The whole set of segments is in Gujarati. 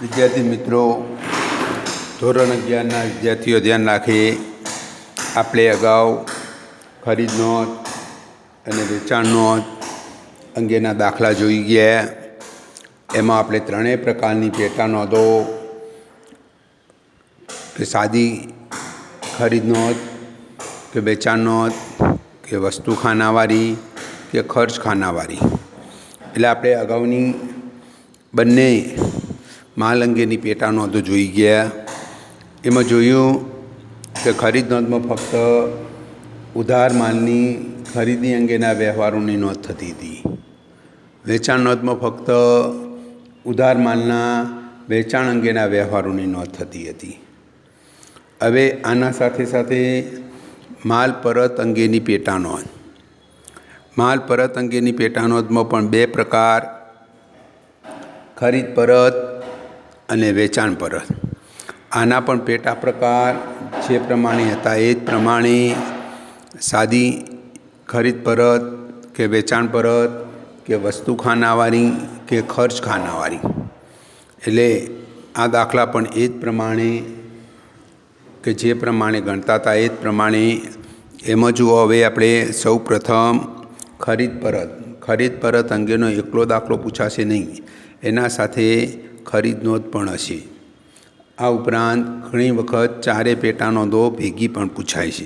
વિદ્યાર્થી મિત્રો, ધોરણ અગિયારના વિદ્યાર્થીઓ ધ્યાન રાખે આપણે અગાઉ ખરીદ નોંધ અને વેચાણ નોંધ અંગેના દાખલા જોઈ ગયા. એમાં આપણે ત્રણેય પ્રકારની પેટા નોંધો, કે સાદી ખરીદ નોંધ કે વેચાણ નોંધ કે વસ્તુ ખાનાવાળી, કે ખર્ચ ખાનાવાળી. એટલે આપણે અગાઉની બંને માલ અંગેની પેટા નોંધો જોઈ ગયા. એમાં જોયું કે ખરીદ નોંધમાં ફક્ત ઉધાર માલની ખરીદી અંગેના વ્યવહારોની નોંધ થતી હતી. વેચાણ નોંધમાં ફક્ત ઉધાર માલના વેચાણ અંગેના વ્યવહારોની નોંધ થતી હતી. હવે આના સાથે સાથે માલ પરત અંગેની પેટા નોંધ. માલ પરત અંગેની પેટા નોંધમાં પણ બે પ્રકાર. ખરીદ પરત અને વેચાણ પરત આના પણ પેટા પ્રકાર જે પ્રમાણે હતા એ જ પ્રમાણે સાદી ખરીદ પરત કે વેચાણ પરત કે વસ્તુ ખાનાવાળી કે ખર્ચ ખાનાવાળી. એટલે આ દાખલા પણ એ જ પ્રમાણે કે જે પ્રમાણે ગણતા હતા એ જ પ્રમાણે એમ જુઓ હવે આપણે સૌ પ્રથમ ખરીદ પરત. ખરીદ પરત અંગેનો એકલો દાખલો પૂછાશે નહીં. એના સાથે નોંધ પણ હશે. આ ઉપરાંત ઘણી વખત ચારે પેટાનો દો ભેગી પણ પૂછાય છે.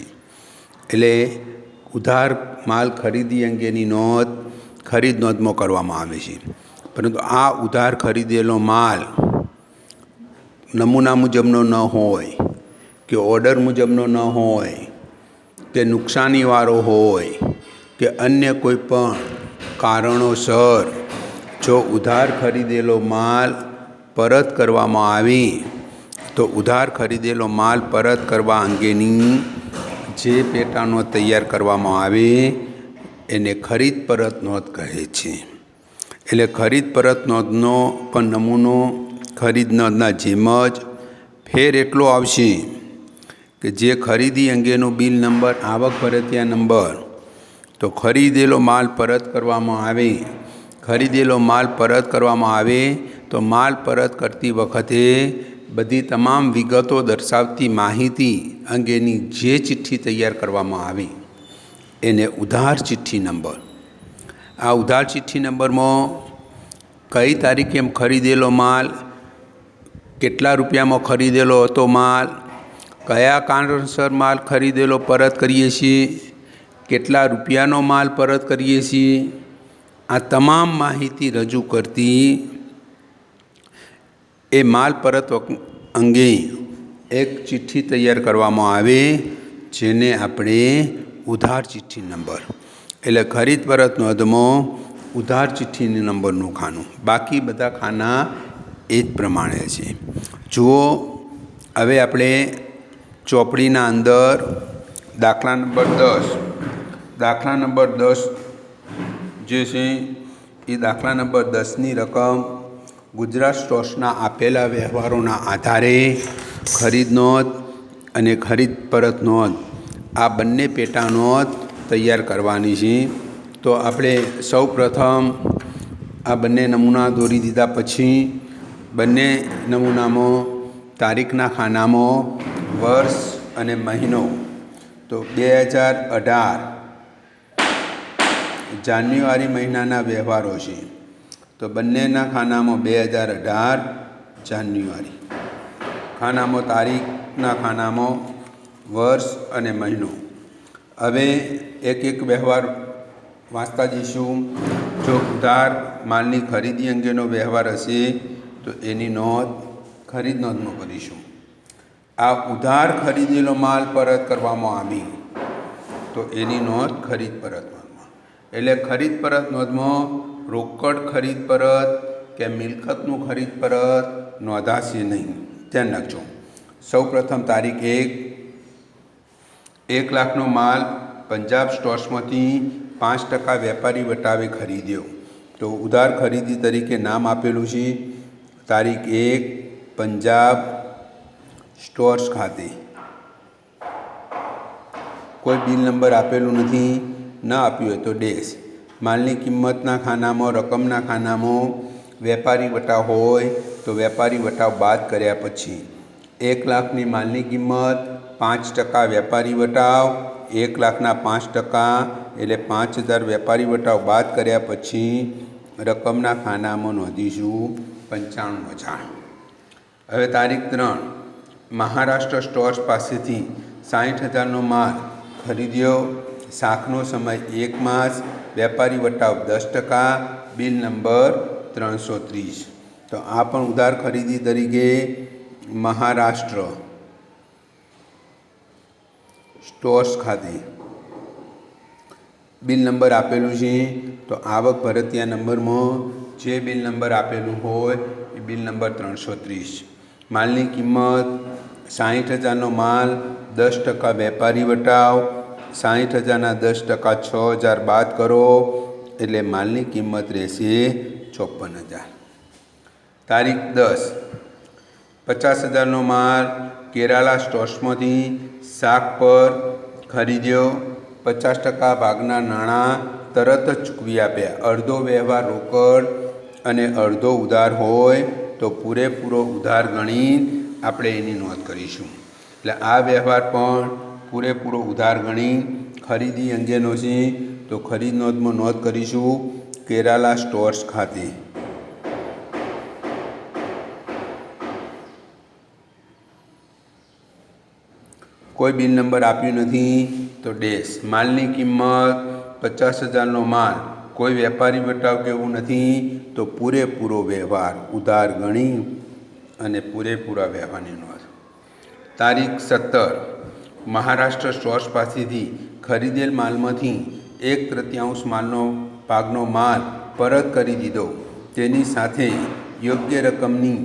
એટલે ઉધાર માલ ખરીદી અંગેની નોંધ ખરીદ નોંધમાં કરવામાં આવે છે. પરંતુ આ ઉધાર ખરીદેલો માલ નમૂના મુજબનો ન હોય કે ઓર્ડર મુજબનો ન હોય કે નુકસાનીવાળો હોય કે અન્ય કોઈ પણ કારણોસર જો ઉધાર ખરીદેલો માલ પરત કરવામાં આવે, તો ઉધાર ખરીદેલો માલ પરત કરવા અંગેની જે પેટાનો તૈયાર કરવામાં આવે, એને ખરીદ પરત નોંધ કહે છે. એટલે ખરીદ પરત નોંધનો પણ નમૂનો ખરીદ નોંધના જેમ જ ફેર એટલો આવશે કે જે ખરીદી અંગેનો બિલ નંબર, આવક ભરતિયા નંબર, તો ખરીદેલો માલ પરત કરવામાં આવે, ખરીદેલો માલ પરત કરવામાં આવે તો માલ પરત કરતી વખતે બધી તમામ વિગતો દર્શાવતી માહિતી અંગેની જે ચિઠ્ઠી તૈયાર કરવામાં આવી, એને ઉધાર ચિઠ્ઠી નંબર. આ ઉધાર ચિઠ્ઠી નંબરમાં કઈ તારીખે એમ ખરીદેલો માલ, કેટલા રૂપિયામાં ખરીદેલો હતો માલ, કયા કારણસર માલ ખરીદેલો પરત કરીએ છીએ, કેટલા રૂપિયાનો માલ પરત કરીએ છીએ, આ તમામ માહિતી રજૂ કરતી એ માલ પરત અંગે એક ચિઠ્ઠી તૈયાર કરવામાં આવે, જેને આપણે ઉધાર ચિઠ્ઠી નંબર. એટલે ખરીદ પરત નોંધમો, ઉધાર ચિઠ્ઠીની નંબરનું ખાનું. બાકી બધા ખાના એ જ પ્રમાણે છે. જુઓ, હવે આપણે ચોપડીના અંદર દાખલા નંબર દસ. દાખલા નંબર દસ જે છે, એ દાખલા નંબર દસની રકમ ગુજરાત સ્ટોર્સના આપેલા વ્યવહારોના આધારે ખરીદ નોંધ અને ખરીદ પરત નોંધ આ બંને પેટા નોંધ તૈયાર કરવાની છે. તો આપણે સૌ પ્રથમ આ બંને નમૂના દોરી દીધા પછી બંને નમૂનામાં તારીખના ખાનામાં વર્ષ અને મહિનો. તો બે હજાર અઢાર જાન્યુઆરી મહિનાના વ્યવહારો છે. તો બંનેના ખાનામાં બે હજાર અઢાર જાન્યુઆરી. ખાનામાં તારીખના ખાનામાં વર્ષ અને મહિનો. હવે એક એક વ્યવહાર વાંચતા જઈશું. જો ઉધાર માલની ખરીદી અંગેનો વ્યવહાર હશે, તો એની નોંધ ખરીદ નોંધમાં કરીશું. આ ઉધાર ખરીદેલો માલ પરત કરવામાં આવી, તો એની નોંધ ખરીદ પરત નોંધમાં. એટલે ખરીદ પરત નોંધમાં રોકડ ખરીદ પરત કે મિલકતનું ખરીદ પરત નોંધાશે નહીં. ધ્યાન રાખજો. સૌ પ્રથમ તારીખ એક. એક લાખનો માલ પંજાબ સ્ટોર્સમાંથી પાંચ ટકા વેપારી વટાવે ખરીદ્યો. તો ઉધાર ખરીદી તરીકે નામ આપેલું છે. તારીખ એક, પંજાબ સ્ટોર્સ ખાતે. કોઈ બિલ નંબર આપેલું નથી, ન આપ્યું હોય તો ડેશ. માલની કિંમતના ખાનામાં, રકમના ખાનામાં વેપારી વટાવ હોય તો વેપારી વટાવ બાદ કર્યા પછી એક લાખની માલની કિંમત, પાંચ ટકા વેપારી વટાવ, એક લાખના પાંચ ટકા એટલે પાંચ હજાર વેપારી વટાવ બાદ કર્યા પછી રકમના ખાનામાં નોંધીશું પંચાણું હજાર. હવે તારીખ ત્રણ. મહારાષ્ટ્ર સ્ટોર્સ પાસેથી સાઠ હજારનો માલ ખરીદ્યો. શાકનો સમય એક માસ વેપારી વટાવ દસ ટકા, બિલ નંબર ત્રણસો ત્રીસ. તો આ પણ ઉધાર ખરીદી તરીકે મહારાષ્ટ્ર સ્ટોર્સ ખાતે બિલ નંબર આપેલું છે. તો આવક ભરતિયા નંબરમાં જે બિલ નંબર આપેલું હોય એ બિલ નંબર ત્રણસો ત્રીસ. માલની કિંમત સાહીઠ હજારનો માલ, દસ ટકા વેપારી વટાવ સાહીઠ હજારના દસ ટકા છ હજાર બાદ કરો, એટલે માલની કિંમત રહેશે ચોપન હજાર. તારીખ દસ. પચાસ હજારનો માલ કેરાલા સ્ટોર્સમાંથી શાક પર ખરીદ્યો. પચાસ ટકા ભાગના નાણાં તરત જ ચૂકવી આપ્યા. અડધો વ્યવહાર રોકડ અને અડધો ઉધાર હોય તો પૂરેપૂરો ઉધાર ગણી આપણે એની નોંધ કરીશું. એટલે આ વ્યવહાર પણ પૂરેપૂરો ઉધાર ગણી ખરીદી અંગેનો છે. તો ખરીદ નોંધમાં નોંધ કરીશું કેરાલા સ્ટોર્સ ખાતે. કોઈ બિલ નંબર આપ્યું નથી તો ડેશ માલની કિંમત પચાસ હજારનો માલ. કોઈ વેપારી વટાવ કેવું નથી તો પૂરેપૂરો વ્યવહાર, ઉધાર ગણી અને પૂરેપૂરા વ્યવહારની નોંધ. તારીખ સત્તર. મહારાષ્ટ્ર સ્ટોર્સ પાસેથી ખરીદેલ માલમાંથી એક તૃતીયાંશ માલનો ભાગનો માલ પરત કરી દીધો. તેની સાથે યોગ્ય રકમની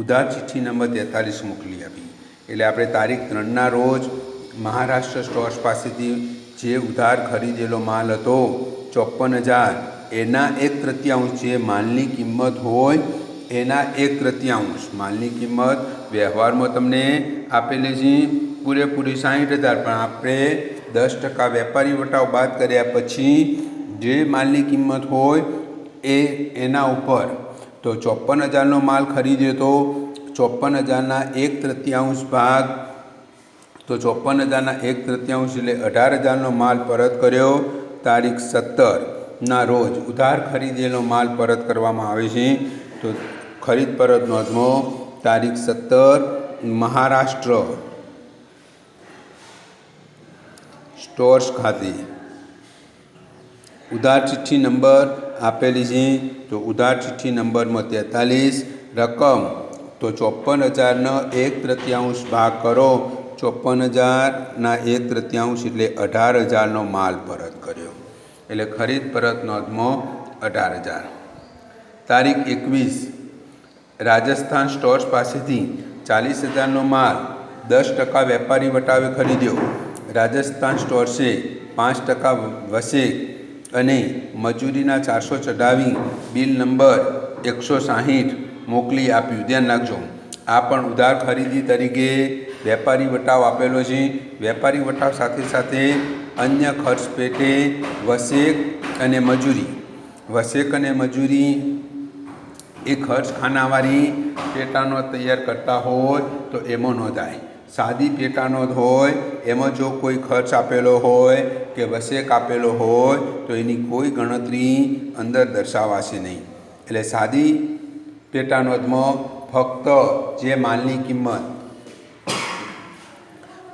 ઉધાર ચિઠ્ઠી નંબર તેતાલીસ મોકલી આપી. એટલે આપણે તારીખ ત્રણના રોજ મહારાષ્ટ્ર સ્ટોર્સ પાસેથી જે ઉધાર ખરીદેલો માલ હતો ચોપન હજાર, એના એક તૃતીયાંશ જે માલની કિંમત હોય, એના એક તૃતીયાંશ માલની કિંમત વ્યવહારમાં તમને આપેલી છે. પૂરેપૂરી સાહીઠ હજાર. પણ આપણે દસ ટકા વેપારી વટાવ બાદ કર્યા પછી જે માલની કિંમત હોય એ એના ઉપર. તો ચોપન હજારનો માલ ખરીદ્યો તો ચોપન હજારના એક તૃતીયાંશ ભાગ. તો ચોપન હજારના એક તૃતીયાંશ એટલે અઢાર હજારનો માલ પરત કર્યો. તારીખ સત્તરના રોજ ઉધાર ખરીદેલો માલ પરત કરવામાં આવે છે. તો ખરીદ પરત નોંધમાં. તારીખ સત્તર મહારાષ્ટ્ર. સ્ટોર્સ ખાતે. ઉધાર ચિઠ્ઠી નંબર આપેલી છે, તો ઉધાર ચિઠ્ઠી નંબરમાં તેતાલીસ, રકમ, તો ચોપન હજારનો એક તૃતીયાંશ ભાગ કરો. ચોપન હજારના એક તૃતીયાંશ એટલે અઢાર હજારનો માલ પરત કર્યો. એટલે ખરીદ પરત નોંધમાં અઢાર હજાર. તારીખ એકવીસ. રાજસ્થાન સ્ટોર્સ પાસેથી ચાલીસ હજારનો માલ દસ ટકા વેપારી વટાવે ખરીદ્યો. રાજસ્થાન સ્ટોર્સે પાંચ ટકા વસેક અને મજૂરીના ચારસો ચઢાવી બિલ નંબર એકસો સાહીઠ મોકલી આપ્યું. ધ્યાન રાખજો. આ પણ ઉધાર ખરીદી તરીકે વેપારી વટાવ આપેલો છે. વેપારી વટાવ સાથે સાથે અન્ય ખર્ચ પેટે વસેક અને મજૂરી. વસેક અને મજૂરી એ ખર્ચ ખાનાવાળી પેટાનો તૈયાર કરતા હોય તો એમાં નોંધાય. સાદી પેટાનો હોય, એમાં જો કોઈ ખર્ચ આપેલો હોય કે વસેક આપેલો હોય, તો એની કોઈ ગણતરી અંદર દર્શાવાશે નહીં. એટલે સાદી પેટાનોંધમાં ફક્ત જે માલની કિંમત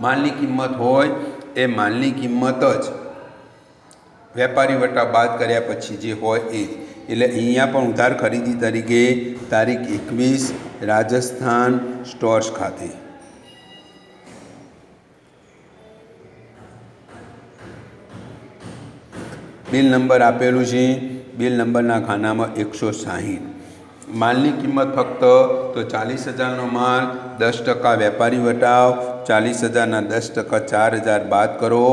માલની કિંમત હોય, એ માલની કિંમત જ વેપારી વટા બાદ કર્યા પછી જે હોય એ એટલે અહીંયા પણ ઉધાર ખરીદી તરીકે તારીખ એકવીસ રાજસ્થાન સ્ટોર્સ ખાતે. બિલ નંબર આપેલું છે. બિલ નંબરના ખાનામાં એકસો સાહીઠ. માલની કિંમત ફક્ત તો ચાલીસ હજારનો માલ, દસ ટકા વેપારી વટાવ, ચાલીસ હજારના દસ ટકા ચાર હજાર બાદ કરો,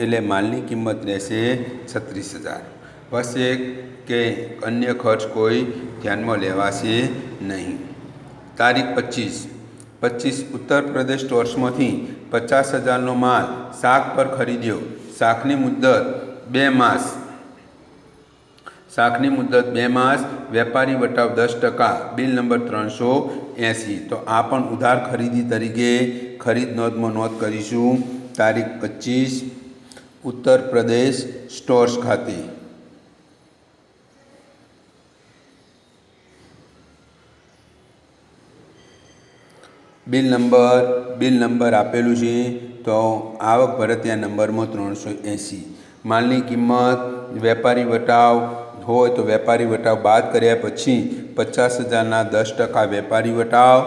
એટલે માલની કિંમત રહેશે છત્રીસ હજાર. એક કે અન્ય ખર્ચ કોઈ ધ્યાનમાં લેવાશે નહીં. તારીખ પચીસ. પચીસ ઉત્તર પ્રદેશ સ્ટોર્સમાંથી પચાસ હજારનો માલ શાક પર ખરીદ્યો. શાકની મુદ્દત બે માસ. શાકની મુદત બે માસ, વેપારી વટાવ દસ ટકા, બિલ નંબર ત્રણસો એંસી. તો આ પણ ઉધાર ખરીદી તરીકે ખરીદ નોંધમાં નોંધ કરીશું. તારીખ પચીસ, ઉત્તર પ્રદેશ સ્ટોર્સ ખાતે. બિલ નંબર બિલ નંબર આપેલું છે, તો આવક ભરતિયા નંબરમાં ત્રણસો એંસી. માલની કિંમત, વેપારી વટાવ હોય તો વેપારી વટાવ બાદ કર્યા પછી પચાસ હજારના દસ ટકા વેપારી વટાવ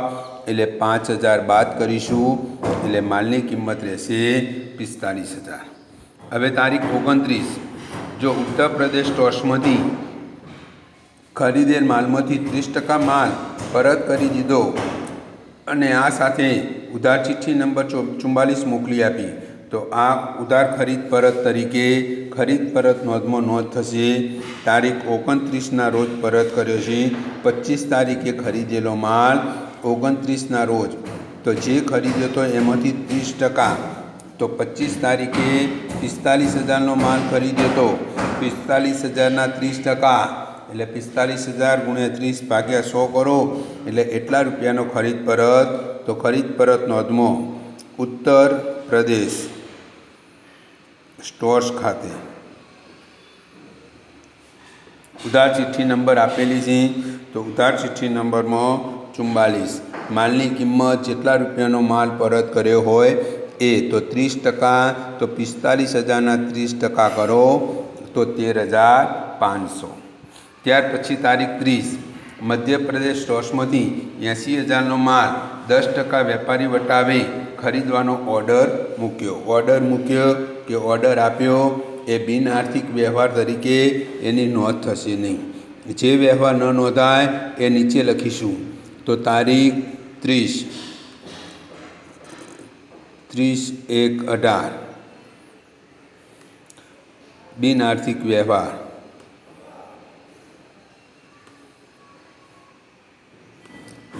એટલે પાંચ હજાર બાદ કરીશું એટલે માલની કિંમત રહેશે પિસ્તાલીસ હજાર. હવે તારીખ ઓગણત્રીસ. જો ઉત્તર પ્રદેશ સ્ટોર્સમાંથી ખરીદેલ માલમાંથી ત્રીસ ટકા માલ પરત કરી દીધો અને આ સાથે ઉધાર ચિઠ્ઠી નંબર ચો ચુમ્માલીસ મોકલી આપી તો આ ઉધાર ખરીદ પરત તરીકે ખરીદ પરત નોંધમાં નોંધ થશે. તારીખ ઓગણત્રીસના રોજ પરત કર્યો છે. પચીસ તારીખે ખરીદેલો માલ ઓગણત્રીસના રોજ. તો જે ખરીદ્યો તો એમાંથી ત્રીસ ટકા. તો પચીસ તારીખે પિસ્તાલીસ હજારનો માલ ખરીદ્યો તો પિસ્તાલીસ હજારના ત્રીસ ટકા. એટલે પિસ્તાલીસ હજાર ગુણ્યા ત્રીસ ભાગ્યા સો કરો. એટલે એટલા રૂપિયાનો ખરીદ પરત. તો ખરીદ પરત નોંધમો. ઉત્તર પ્રદેશ. સ્ટોર્સ ખાતે. ઉધાર ચિઠ્ઠી નંબર આપેલી છે, તો ઉધાર ચિઠ્ઠી નંબરમાં ચુમ્માલીસ માલની કિંમત જેટલા રૂપિયાનો માલ પરત કર્યો હોય એ, તો ત્રીસ ટકા, તો પિસ્તાલીસ હજારના ત્રીસ ટકા કરો, તો તેર હજાર પાંચસો. ત્યાર પછી તારીખ ત્રીસ. મધ્યપ્રદેશ સ્ટોર્સમાંથી એંસી હજારનો માલ દસ ટકા વેપારી વટાવે ખરીદવાનો ઓર્ડર મૂક્યો. ઓર્ડર મૂક્યો કે ઓર્ડર આપ્યો એ બિન આર્થિક વ્યવહાર તરીકે એની નોંધ થશે નહીં. જે વ્યવહાર ન નોંધાય એ નીચે લખીશું. તો તારીખ ત્રીસ. ત્રીસ એક અઢાર. બિન આર્થિક વ્યવહાર.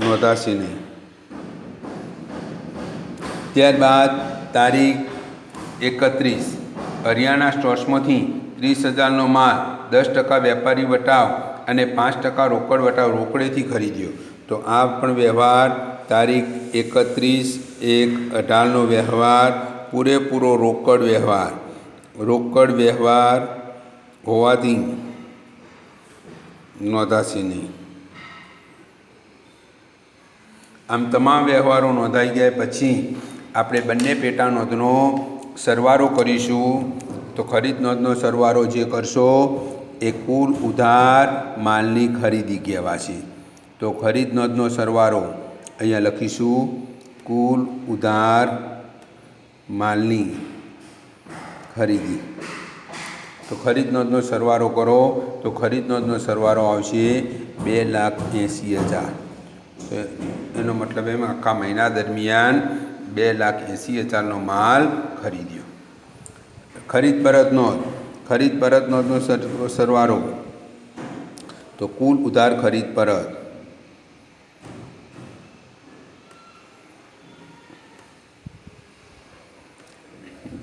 નોંધાશે નહીં. ત્યારબાદ તારીખ એકત્રીસ. હરિયાણા સ્ટોર્સમાંથી ત્રીસ હજારનો માલ, દસ ટકા વેપારી વટાવ અને પાંચ ટકા રોકડ વટાવ રોકડેથી ખરીદ્યો. તો આ પણ વ્યવહાર, તારીખ એકત્રીસ એક અઢારનો વ્યવહાર, પૂરેપૂરો રોકડ વ્યવહાર. રોકડ વ્યવહાર હોવાથી નોંધાશે નહીં. આમ તમામ વ્યવહારો નોંધાઈ ગયા પછી આપણે બંને પેટા નોંધનો સરવારો કરીશું. તો ખરીદ નોંધનો સરવારો જે કરશો, એ કુલ ઉધાર માલની ખરીદી કહેવાશે. તો ખરીદ નોંધનો સરવારો અહીંયા લખીશું. કુલ ઉધાર માલની ખરીદી. તો ખરીદ નોંધનો સરવારો કરો. તો ખરીદ નોંધનો સરવારો આવશે બે લાખ એંસી હજાર. એનો મતલબ એમ, આખા મહિના દરમિયાન બે લાખ એંસી હજારનો માલ ખરીદ્યો. ખરીદ પરત નોંધ, ખરીદ પરત નોંધનો સર- સરવારો. તો કુલ ઉધાર ખરીદ પરત.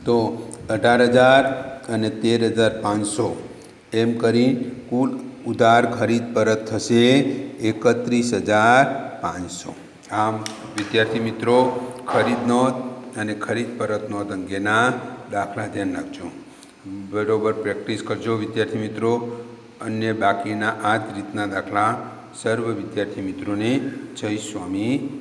તો અઢાર હજાર અને તેર હજાર પાંચસો. એમ કરી કુલ ઉધાર ખરીદ પરત થશે એકત્રીસ હજાર પાંચસો. આમ, વિદ્યાર્થી મિત્રો, ખરીદ નોંધ અને ખરીદ પરત નોંધ અંગેના દાખલા ધ્યાન રાખજો. બરોબર પ્રેક્ટિસ કરજો વિદ્યાર્થી મિત્રો. અન્ય બાકીના આ જ રીતના દાખલા સર્વ વિદ્યાર્થી મિત્રોને જય સ્વામી.